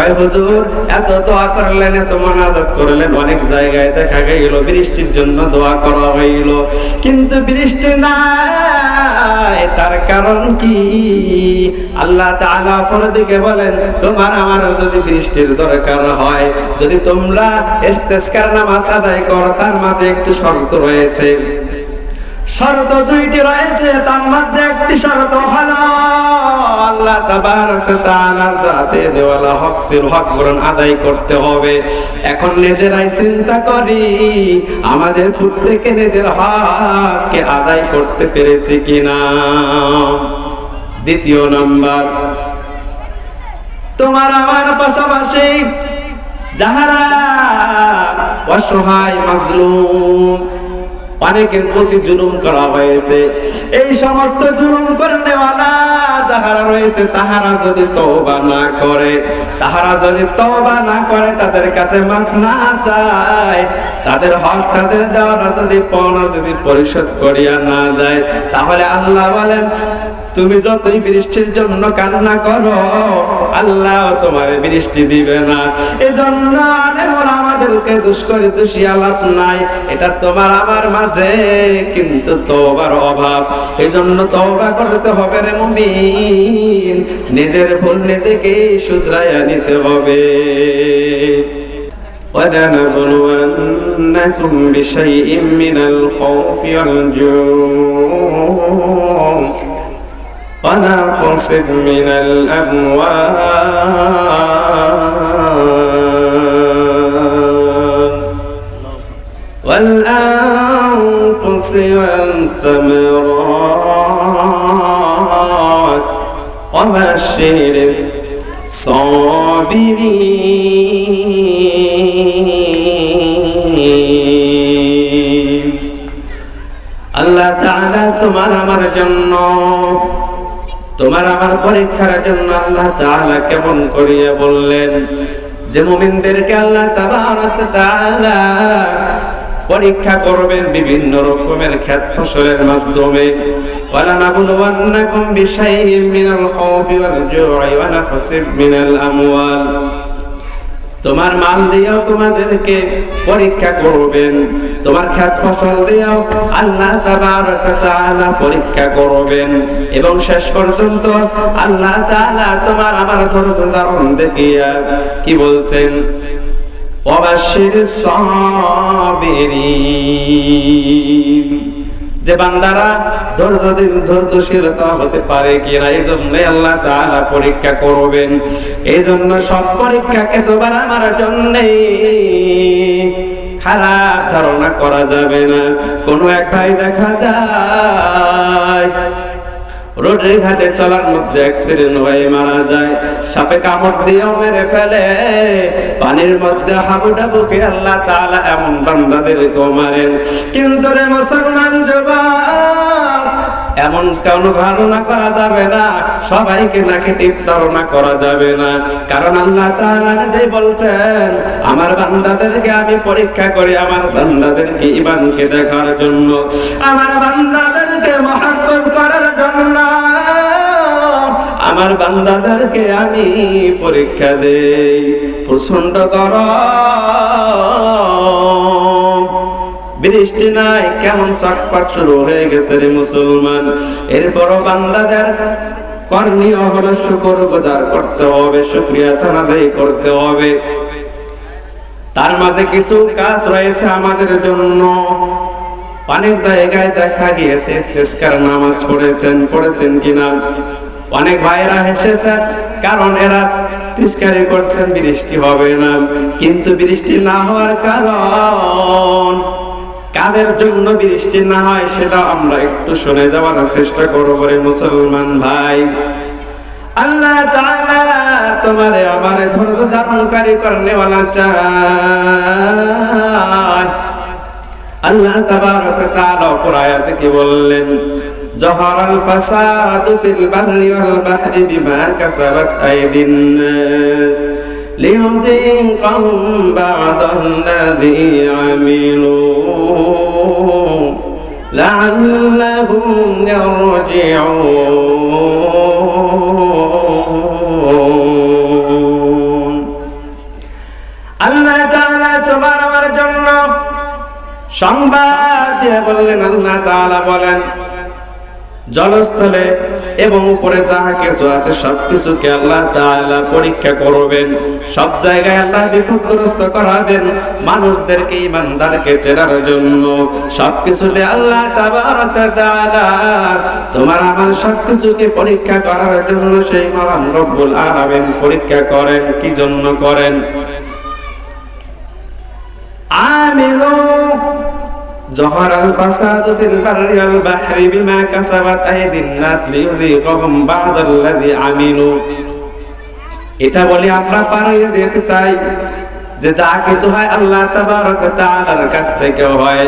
কয়, হুজুর, এত দোয়া করলেন, এত মোনাজাত করলেন, অনেক জায়গায় দেখা গেল বৃষ্টির জন্য দোয়া করা হইল। কিন্তু বৃষ্টি নাই, তার কারণ কি? আল্লাহ তাআলা দিকে বলেন, তোমার আমার যদি বৃষ্টির দরকার হয়, যদি তোমরা ইস্তেসকার নামাজ আদায় করো, তার মাঝে একটু শর্ত রয়েছে। শর্ত দুইটি রয়েছে, তার মধ্যে একটি শর্ত হলো আল্লাহ তাআলার জাতে দেওয়ালা হক, সির হক গ্রহণ আদায় করতে হবে। এখন নিজেরাই চিন্তা করি, আমাদের প্রত্যেকে নিজের হককে আদায় করতে পেরেছি কিনা? দ্বিতীয় নাম্বার, তোমার আমার পাশাপাশি যাহারা অসহায়, মাজলুম অনেকের প্রতি জুলুম করা হয়েছে। এই সমস্ত জুলুম করনেওয়ালা যাহারা রয়েছে, তাহারা যদি তওবা না করে, তাহারা যদি তওবা না করে, তাদের কাছে মাফ চায়, তাদের হক তাদের দেওয়াটা যদি পাওনা যদি পরিশোধ করিয়া না দেয়, তাহলে আল্লাহ বলেন, তুমি যতই বৃষ্টির জন্য কান্না করো, আল্লাহ তোমার বৃষ্টি দিবে না। এজন্য আলেমর আমাদেরকে দুষ্করি দোষী আলাপ নাই এটা তোমার আমার মাঝে কিন্তু তোবার অভাব এজন্য তওবা করতে হবে রে মুমিন নিজের ভুল নিজেকে শুধরাইয়া নিতে হবে ولنبلونكم بشيء من الخوف والجوع ونقص من الأموال والأنفس والثمرات وبشر الصابرين আল্লাহ তাআলা তোমার আমার জন্য তোমার আমার পরীক্ষার জন্য আল্লাহ তাআলা কেমন করিয়া বললেন যে মুমিনদেরকে আল্লাহ তাবারক তাআলা পরীক্ষা করবেন বিভিন্ন রকমের ক্ষেত ফসলের মাধ্যমে তোমার মাল দিয়েও তোমাদেরকে পরীক্ষা করবেন। তোমার খ্যাত ফসল দিয়েও আল্লাহ পরীক্ষা করবেন। এবং শেষ পর্যন্ত আল্লাহ তোমার আমার ধরুন দেখিয়া কি বলছেন? ওয়াবাশশির সাবিরিন যে বান্দারা ধৈর্য ধৈর্যশীলতা হতে পারে কিনা এই জন্য আল্লাহ তাআলা পরীক্ষা করবেন। এই জন্য সব পরীক্ষাকে তোমার আমার জন্য খারাপ ধারণা করা যাবে না। কোনো এক ভাই দেখা যায় রোডের ঘাটে চলার মধ্যে অ্যাক্সিডেন্ট হয়ে মারা যায়। সাপে কামড় দিয়েও মেরে ফেলে। পানির মধ্যে হাবুডাবুকে আল্লাহ তাআলা এমন বান্দাদেরকেও মারেন। কিন্তু রে মুসলমান যুবক, এমন কোন ধারণা করা যাবে না। সবাইকে নেগেটিভ ধারণা করা যাবে না। কারণ আল্লাহ তাআলা নিজেই বলছেন, আমার বান্দাদেরকে আমি পরীক্ষা করি আমার বান্দাদেরকে ঈমানকে দেখার জন্য। আমার বান্দাদেরকে আমার বান্দাদেরকে আমি পরীক্ষা দেই। প্রচণ্ড গরম বৃষ্টি নাই, কেমন চটপাট শুরু হয়ে গেছে রে মুসলমান? এরপরও বান্দাদের হলো শুকর গুজার করতে হবে করতে হবে। তার মাঝে কিছু কাজ রয়েছে আমাদের জন্য। অনেক জায়গায় দেখা গিয়েছে নামাজ পড়েছেন পড়েছেন কিনা? অনেক ভাইরা হেসেছেন কারণ এরা তিস্কারি করছেন, বৃষ্টি হবে না। কিন্তু বৃষ্টি না হওয়ার কারণ, কাদের জন্য বৃষ্টি না হয় সেটা আমরা একটু শুনে যাওয়ার চেষ্টা করব মুসলমান ভাই। আল্লাহ তোমারে আমারে ধৈর্য ধারণকারী চায়। আল্লাহ তাবারক তাআলা অপর কি বললেন? জহরাল ফাসাদু ফিল বাররি ওয়াল বাহরি বিমা কাসাবাত আইদিন নাস। লিয়ুযিকাহুম বাদাল্লাযী আমিলু। লাআল্লাহুম ইয়ারজিউন। আল্লাহ তাআলা তোমার আমার জন্য সংবাদ দিয়ে বললেন, আল্লাহ বলেন জলস্থলে এবং উপরে যাহা কিছু আছে, সবকিছুকে আল্লাহ তাআলা পরীক্ষা করবেন। সব জায়গায় আল্লাহ বিপদগ্রস্ত করাবেন মানুষদেরকে ইমানদারকে চেনার জন্য। সবকিছুতে আল্লাহ তাবারক তাআলা তোমার আমার সবকিছুকে পরীক্ষা করার জন্য সেই মহান রব্বুল আলামিন পরীক্ষা করেন কি জন্য করেন? আমিনু জহর আল ফাসাদ ফিল বাররি ওয়াল বাহরি বিমা কাসাবাত আইদিন নাস লিইউযিকাহুম বাদাল্লাযী আমিলু এটা বলি আমরা পারিয়ে দিতে চাই যে যা কিছু হয় আল্লাহ তাবারক তাআলার কাছ থেকে হয়।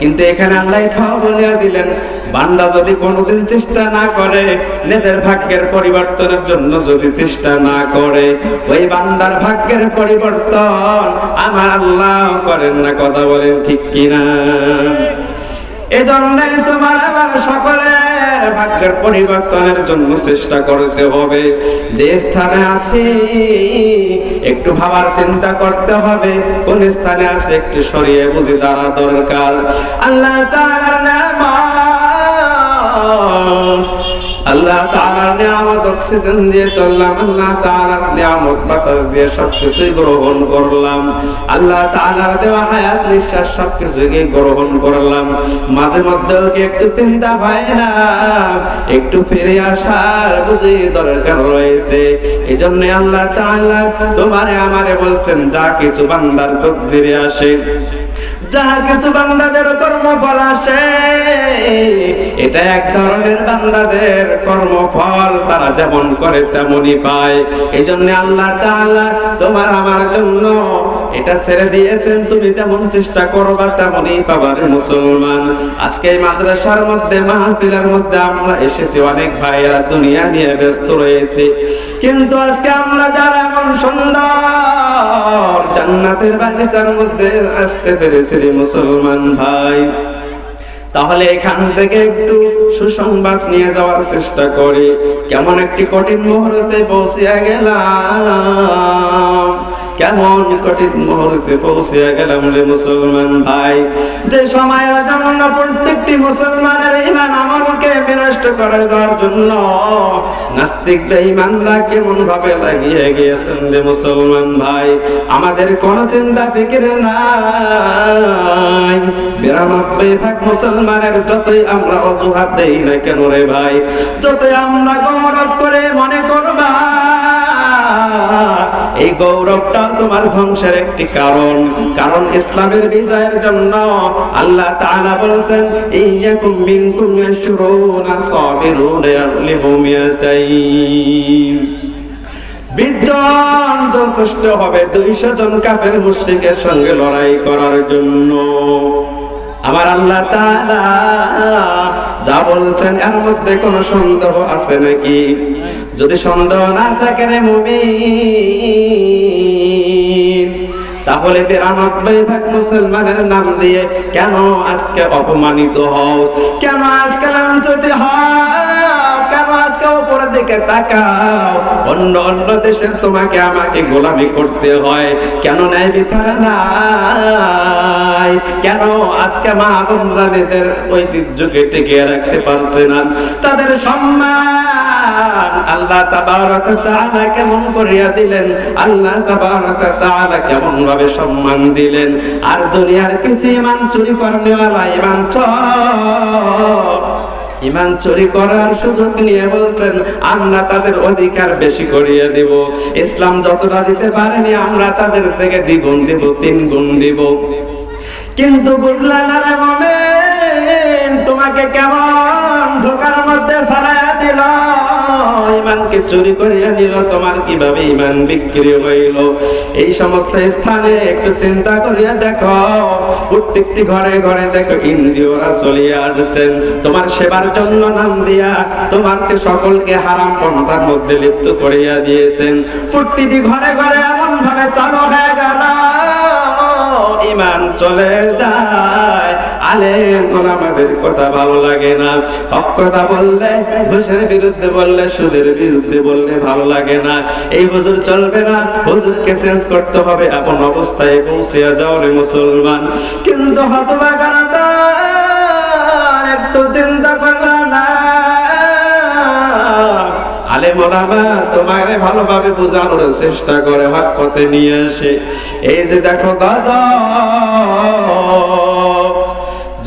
কিন্তু এখানে আল্লাহ ঠাও বলিয়া দিলেন, বান্দা যদি কোনোদিন চেষ্টা না করে, নেদের ভাগ্যের পরিবর্তনের জন্য যদি চেষ্টা না করে, ওই বান্দার ভাগ্যের পরিবর্তন আমার আল্লাহ করেন না, কথা বলেন ঠিক কিনা? এজন্য তোমার আমার সকলের ভাগ্যের পরিবর্তনের জন্য চেষ্টা করতে হবে। যে স্থানে আছে, একটু ভাবার চিন্তা করতে হবে। কোন স্থানে আছে একটু সরিয়ে বুঝে দাঁড়া দরকার। আল্লাহ তাআলার নাম আল্লাহ তাআলার নিয়ামত, অক্সিজেন দিয়ে চললাম, আল্লাহ তাআলার নিয়ামত, বাতাস দিয়ে সবকিছুই গ্রহণ করলাম। আল্লাহ তাআলার দেওয়া হায়াত নিঃশ্বাস সবকিছুকে গ্রহণ করলাম। মাঝে মধ্যে একটু চিন্তা হয় না, একটু ফিরে আসার বুঝি দরকার রয়েছে। এই জন্য আল্লাহ তাআলা তোমারে আমারে বলছেন, যা কিছু বান্দার তকদিরে আসে। যাহা কিছু বান্দাদের কর্মফল আসে, এটা এক ধরনের বান্দাদের কর্মফল, তারা যেমন করে তেমনই পায়। এই জন্য আল্লাহ তাআলা তোমার আমার জন্য এটা ছেড়ে দিয়েছেন, তুমি যেমন চেষ্টা করবা তেমনই পাবার মুসলমান। আজকে এই মাদ্রাসার মধ্যে, মাহফিলের মধ্যে আমরা এসেছি, অনেক ভাইয়েরা দুনিয়া নিয়ে ব্যস্ত রয়েছে। কিন্তু আজকে আমরা যারা এমন সুন্দর জান্নাতের বাগিচার মধ্যে আসতে পেরেছি রে মুসলমান ভাই। তাহলে এখান থেকে একটু সুসংবাদ নিয়ে যাওয়ার চেষ্টা করি। কেমন একটি কঠিন মুহূর্তে পৌঁছিয়া গেলাম। কেমন কঠিন মুহূর্তে পৌঁছিয়া গেলাম রে মুসলমান ভাই? যে সময়ের জন্য প্রত্যেকটি মুসলমানের ইমান আমলকে বিনষ্ট করে দেওয়ার জন্য নাস্তিক বেঈমানরা কেমন ভাবে লাগিয়ে গিয়েছেন রে মুসলমান ভাই? আমাদের কোন চিন্তা ফিকির নাই। বিরানব্বই ভাগ মুসলমানের যতই আমরা অজুহাত দেই না কেন রে ভাই? যতই আমরা গৌরব করে মনে এই গৌরবটা তোমার ধ্বংসের একটি কারণ। কারণ ইসলামের বিজয়ের জন্য আল্লাহ তাআলা বলেছেন ইয়াকুম মিনকুম ইয়াশরুনা সাবিরুন ইয়াগলিবু মিয়াতাইন। বিজন যথেষ্ট হবে দুইশো জন কাফের মুশরিকের সঙ্গে লড়াই করার জন্য। আমার আল্লাহ যা বলছেন, এর মধ্যে কোনো সন্দেহ আছে নাকি? যদি সন্দেহ না থাকে রে মুমিন, তাহলে বিরানব্বই ভাগ মুসলমানের নাম দিয়ে কেন আজকে অপমানিত হও? কেন আজকে লাঞ্ছিত উপরের দিকে তাকাও। অন্য অন্য দেশের তোমাকে আমাকে গোলামি করতে হয়। কেন ন্যায় বিচার নাই? কেন আজকে মা বোনরা নিজের ঐতিহ্যকে টিকিয়ে রাখতে পারছে না? তাদের সম্মান আল্লাহ তাবারক কেমন করিয়া দিলেন? আল্লাহ তাবারক কেমন ভাবে সম্মান দিলেন? আর দুনিয়ার কিছু ইমান চুরি করনেওয়ালা ইমান চোর। ইমান চুরি করার সুযোগ নিয়ে বলছেন, আমরা তাদের অধিকার বেশি করিয়ে দিব। ইসলাম যতটা দিতে পারেনি, আমরা তাদের থেকে দ্বিগুণ দিব তিন গুণ দিব। কিন্তু বুঝলেন আরে রে তোমাকে কেমন ইমানকে চুরি করিয়া নিল তোমার কীভাবে ইমান বিক্রি হইল? এই সমস্ত স্থানে একটু চিন্তা করিয়া দেখো। প্রত্যেকটি ঘরে ঘরে দেখো এনজিওরা চলিয়া আসছেন। তোমার সেবার জন্য নাম দিয়া তোমাকে সকলকে হারাম পন্থার মধ্যে লিপ্ত করিয়া দিয়েছেন। প্রতিটি ঘরে ঘরে এমন ভাবে চালু হয়ে গেল, ইমান চলে যায়। আলেম আমাদের কথা ভালো লাগে না। হক কথা বললে, ঘুষের বিরুদ্ধে বললে, সুদের বিরুদ্ধে বললে ভালো লাগে না। এই হুজুর চলবে না, হুজুরকে চেঞ্জ করতে হবে এমন অবস্থায় পৌঁছে যাও রে মুসলমান। কিন্তু হতভাগারা একটু চিন্তা করলা না। আলে মোলামা তোমাকে ভালোভাবে বোঝানোর চেষ্টা করে, হক পথে নিয়ে আসে। এই যে দেখো গজব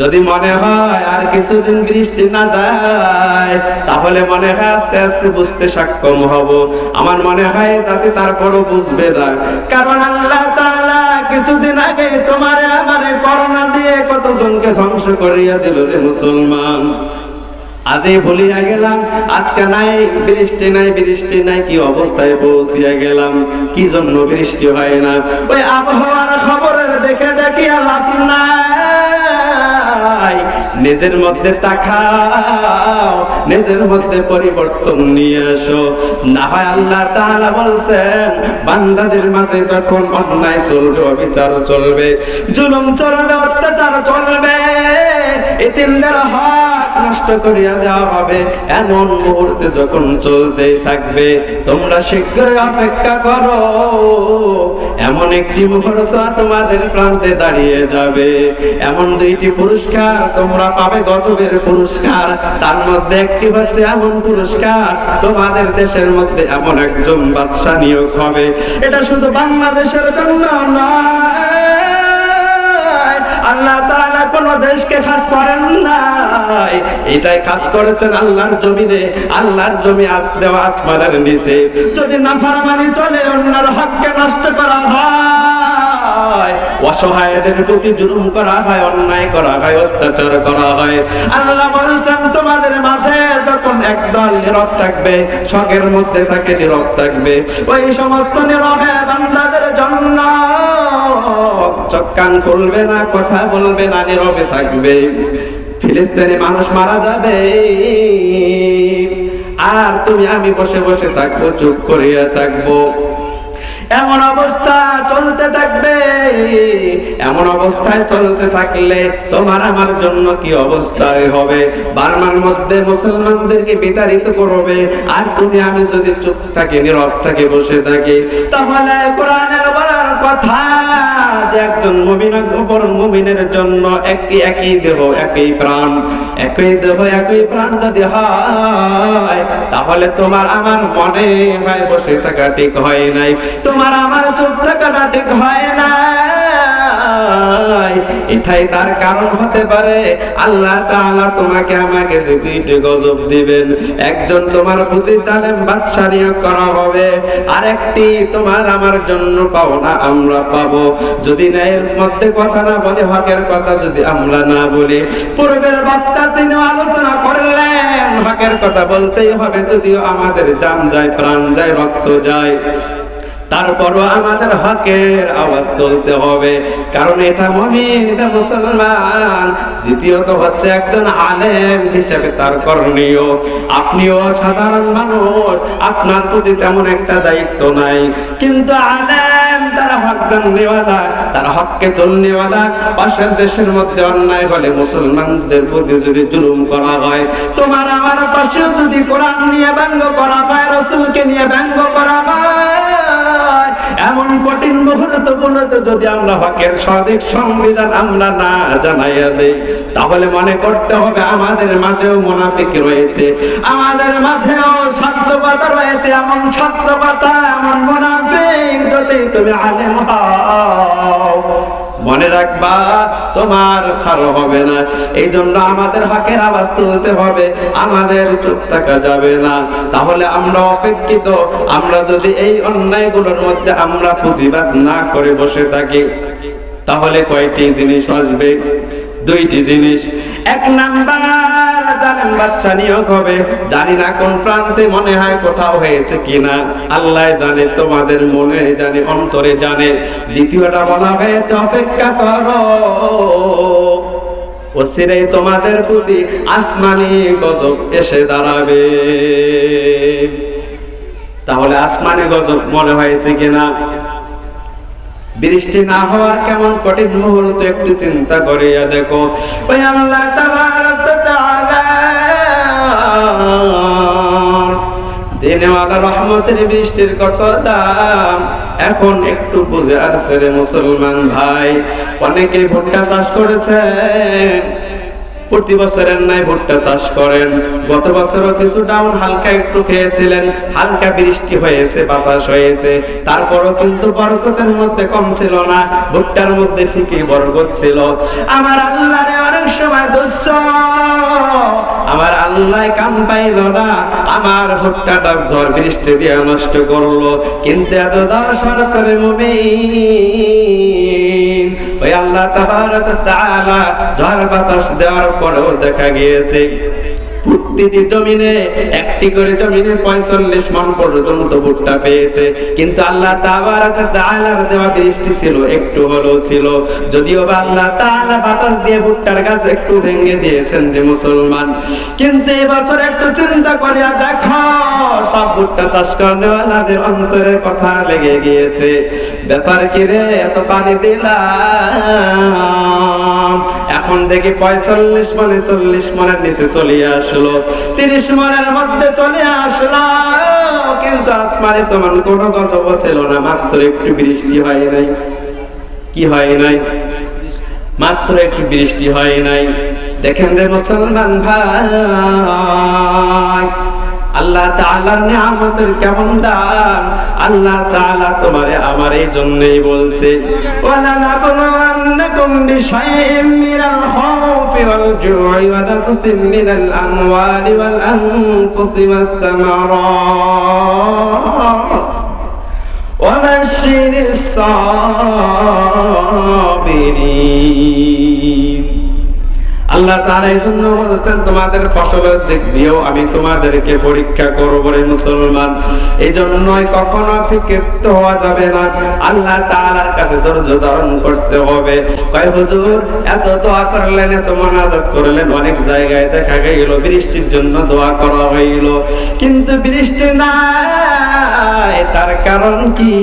যদি মনে হয় আর কিছুদিন বৃষ্টি না দেয় তাহলে মনে হয় আস্তে আস্তে বুঝতে সক্ষম হব। আমার মনে হয় যাতে তারপরও বুঝবে না। কারণ আল্লাহ কিছুদিন আগে তোমারে আমারে করোনা দিয়ে কতজনকে ধ্বংস করিয়া দিল রে মুসলমান। আজই ভুলিয়া গেলাম, আজকে নাই, বৃষ্টি নাই বৃষ্টি নাই, কি অবস্থায় পৌঁছিয়া গেলাম? কি জন্য বৃষ্টি হয় না? ওই আবহাওয়ার খবরের দেখে দেখিয়া লাভ নাই নিজের মধ্যে তাকাও, নিজের মধ্যে পরিবর্তন নিয়ে আসো না হয় আল্লাহ তাআলা বলছেন, বান্দাদের মাঝে যখন অন্যায় চলবে, অবিচার চলবে, জুলুম চলবে, অত্যাচার চলবে, এতিমদের হক নষ্ট করিয়া দেওয়া হবে। এমন মুহূর্তে যখন চলতে থাকবে, তোমরা শীঘ্রই অপেক্ষা করো। এমন একটি মুহূর্ত তোমাদের প্রান্তে দাঁড়িয়ে যাবে। এমন দুইটি পুরস্কার তোমরা পাবে, গজবের পুরস্কার। তার মধ্যে একটি হচ্ছে এমন পুরস্কার, তোমাদের দেশের মধ্যে এমন একজন বাদশা নিয়োগ হবে। এটা শুধু বাংলাদেশের জন্য নয়, আল্লাহ তাআলা কোন দেশকে খাস করেন নাই এটাই খাস করেছেন আল্লাহর জমিনে। আল্লাহর জমি আস দেওয়া আসমানের নিচে। যদি না ফারমানি চলে, অন্যের হককে নষ্ট করা হয়। অসহায়দের প্রতি জুলুম করা হয়, অন্যায় করা হয়, অত্যাচার করা হয়। আল্লাহ বলেছেন, তোমাদের মাঝে যখন একদল নীরব থাকবে শখের মধ্যে থাকে নীরব থাকবে। ওই সমস্ত নীরবে বান্দাদের জন্য চক্কান খুলবে না, কথা বলবে না, নীরবে থাকবে। ফিলিস্তিনি মানুষ মারা যাবে। আর তুমি, আমি বসে বসে থাকব, চুপ করিয়া থাকব। এমন অবস্থা চলতে থাকবে। এমন অবস্থায় চলতে থাকলে তোমার আমার জন্য কি অবস্থায় হবে? বার্মার মধ্যে মুসলমানদেরকে বিতাড়িত করবে। আর তুমি, আমি যদি চুপ থাকি, নীরব থাকি, বসে থাকি, তাহলে কোরআনের বলার কথা একজন মুমিন, অপর মুমিনের জন্য একই একই দেহ, একই প্রাণ। একই দেহ, একই প্রাণ যদি হয়, তাহলে তোমার আমার মনে হয় বসে থাকা ঠিক হয় নাই। তোমার আমার চুপ থাকাটা ঠিক হয় না এটাই তার কারণ হতে পারে। আল্লাহ তাআলা তোমাকে আমাকে যে দুইটি গজব দিবেন, একজন তোমার প্রতি জালেম বাদশা নিয়োগ করা হবে আর একটি তোমার আমার জন্য পাওনা আমরা পাবো। যদি ন্যায়ের মধ্যে কথা না বলে, হকের কথা যদি আমরা না বলি, পূর্বের বক্তা তিনি আলোচনা করলেন, হকের কথা বলতেই হবে, যদিও আমাদের জান যায়, প্রাণ যায়, রক্ত যায়। তারপরও আমাদের হকের আওয়াজ তুলতে হবে। কারণ এটা মমিন, এটা মুসলমান। দ্বিতীয়ত হচ্ছে একজন আলেম হিসেবে তার করণীয়। আপনিও সাধারণ মানুষ, আপনার প্রতি তেমন একটা দায়িত্ব নাই। কিন্তু আলেম তারা হক জাননেওয়ালা, তারা হককে তুলনেওয়ালা। পাশের দেশের মধ্যে অন্যায় হলে মুসলমানদের প্রতি যদি জুলুম করা হয়, তোমার আমার পাশেও যদি কোরআন নিয়ে ব্যঙ্গ করা হয়, রসুলকে নিয়ে ব্যঙ্গ করা হয় এমন কঠিন মুহূর্ত গুলোতে যদি আমরা হকের সঠিক সংবিধান আমরা না জানাইয়া দেই, তাহলে মনে করতে হবে আমাদের মাঝেও মুনাফিক রয়েছে। আমাদের মাঝেও সত্যবাতা রয়েছে, এমন সত্যবাতা এমন মোনাফিক যদি তুমি আলেম হও। মনে রাখবা, তোমার ছাড়ো হবে না। এই জন্য আমাদের হকের আওয়াজ তুলতে হবে, আমাদের চুপ থাকা যাবে না। তাহলে আমরা অপেক্ষিত, আমরা যদি এই অন্যায়গুলোর মধ্যে আমরা প্রতিবাদ না করে বসে থাকি, তাহলে কয়টি জিনিস আসবে? দুইটি জিনিস। এক নাম্বার জানেন বাচ্চা নিয়োগ হবে। জানি না কোন প্রান্তে মনে হয় কোথাও হয়েছে কিনা। আল্লাহ জানে, তোমাদের মনে জানে, অন্তরে জানে। দ্বিতীয়টা বলা হয়েছে, অপেক্ষা করো। অচিরেই তোমাদের প্রতি আসমানি গজব এসে দাঁড়াবে। তাহলে আসমানি গজব মনে হয়েছে কিনা? বৃষ্টি না হওয়ার কেমন কঠিন মুহূর্ত একটু চিন্তা করিয়া দেখো। ওই আল্লাহ দিনেওয়ালা রহমতের বৃষ্টির কত দাম। এখন একটু বুঝে আসছে মুসলমান ভাই, অনেকে ভুট্টা চাষ করেছেন। প্রতি বছরের নাই ভুট্টা চাষ করেন। গত বছরও কিছু ডাউন হালকা একটু খেয়েছিলেন। হালকা বৃষ্টি হয়েছে, বাতাস হয়েছে। তারপরও কিন্তু বরকতের মধ্যে কম ছিল না। ভুট্টার মধ্যে ঠিকই বরকত ছিল। আমার আল্লাহরে অনেক সময় দুঃস আমার আল্লাহ কাম পাইল না। আমার ভুট্টাটা ঝড় বৃষ্টি দিয়ে নষ্ট করল। কিন্তু এত দশ সরকারের মুমিন। ওই আল্লাহ তাহার তাআলা ঝড় বাতাস দেওয়ার পরেও দেখা গিয়েছে। প্রতিটি জমিনে, একটি করে জমিনে পঁয়তাল্লিশ মন পর্যন্ত ভুট্টা পেয়েছে। কিন্তু আল্লাহ তাআলার দেওয়া বৃষ্টি ছিল, একটু হলেও ছিল। যদিও বা আল্লাহ তাআলা বাতাস দিয়ে ভুট্টার গাছ একটু ভেঙে দিয়েছেন যে মুসলমান। কিন্তু এই বছর একটু চিন্তা করিয়া দেখো, সব ভুট্টা চাষ করেওয়ালাদের অন্তরের কথা লেগে গিয়েছে। ব্যাপার কি রে, এত পানি দিলাম। এখন দেখি পঁয়তাল্লিশ মনে চল্লিশ মনের নিচে চলে আসলো। তিরিশ মনের মধ্যে চলে আসলো। কিন্তু আসমানে তোমার কোনো গজব ছিল না, মাত্র একটু বৃষ্টি হয় নাই। কি হয় নাই? মাত্র একটু বৃষ্টি হয় নাই। দেখেন রে মুসলমান ভাই। আল্লাহ তাআলার নিয়ামতের কেমন দাম আল্লাহ তাআলা তোমারে আমার এই জন্যই বলছে ওয়ালা নাবলুওয়ান্নাকুম বিশাইইম মিনাল খাউফি ওয়াল জু'i ওয়া নাফসিম মিনাল আমওয়ালি ওয়াল আনফুসি ওয়াস সামারাত وبشر الصابرين আল্লাহ তাআলা এই জন্য বলেছেন, তোমাদের ফসলের দিক দিয়েও আমি তোমাদেরকে পরীক্ষা করব রে মুসলমান। এই জন্যই কখনো ফিকিপ্ত হওয়া যাবে না। আল্লাহ তাআলার কাছে ধৈর্য ধারণ করতে হবে। কয়, হুজুর, এত দোয়া করলেন, এত মোনাজাত করলেন, অনেক জায়গায় দেখা গেল, বৃষ্টির জন্য দোয়া করা হইল। কিন্তু বৃষ্টি নাই, তার কারণ কি?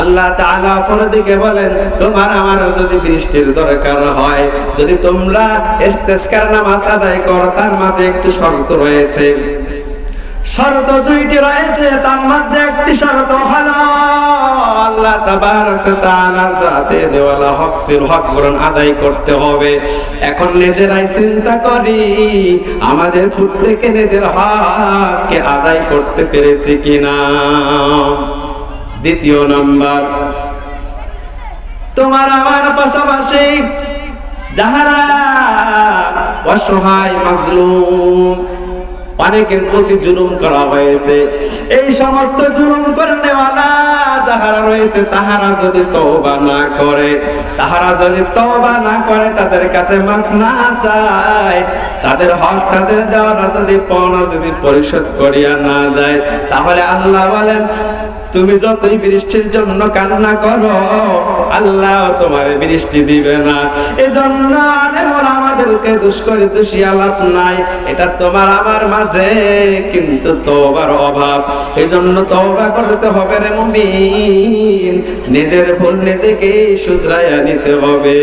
আল্লাহ তাআলা অপরদিকে বলেন, তোমার আমার যদি বৃষ্টির দরকার হয়, যদি তোমরা নামাজ আদায় তার মাঝে একটু শর্ত রয়েছে। শর্ত দুইটি রয়েছে, তার মধ্যে একটি শর্ত হলো আল্লাহ তাবারক তাআলার দেওয়ালা হক, সিল হক গ্রহণ আদায় করতে হবে। এখন নিজেরাই চিন্তা করি, আমাদের প্রত্যেকে নিজের হককে আদায় করতে পেরেছি কিনা। দ্বিতীয় নাম্বার, তোমার আমার পাশাপাশি যাহারা অসহায় মাজলুম, অনেকের প্রতি জুলুম করা হয়েছে। এই সমস্ত জুলুম করনেওয়ালা যাহারা রয়েছে, তাহারা যদি তওবা না করে, তাহারা যদি তওবা না করে, তাদের কাছে মাফ না চায়, তাদের হক তাদের দেওয়াটা যদি পাওনা যদি পরিশোধ করিয়া না দেয়, তাহলে আল্লাহ বলেন তুমি যতই বৃষ্টির জন্য কান্না করো, আল্লাহ তোমার বৃষ্টি দিবে না। এজন্য আমাদেরকে দুষ্করি দোষিয়া লাভ নাই, এটা তোমার আমার মাঝে, কিন্তু তোবার অভাব। এই জন্য তওবা করতে হবে রে মুমিন, নিজের ভুল নিজেকে শুধরাইয়া নিতে হবে।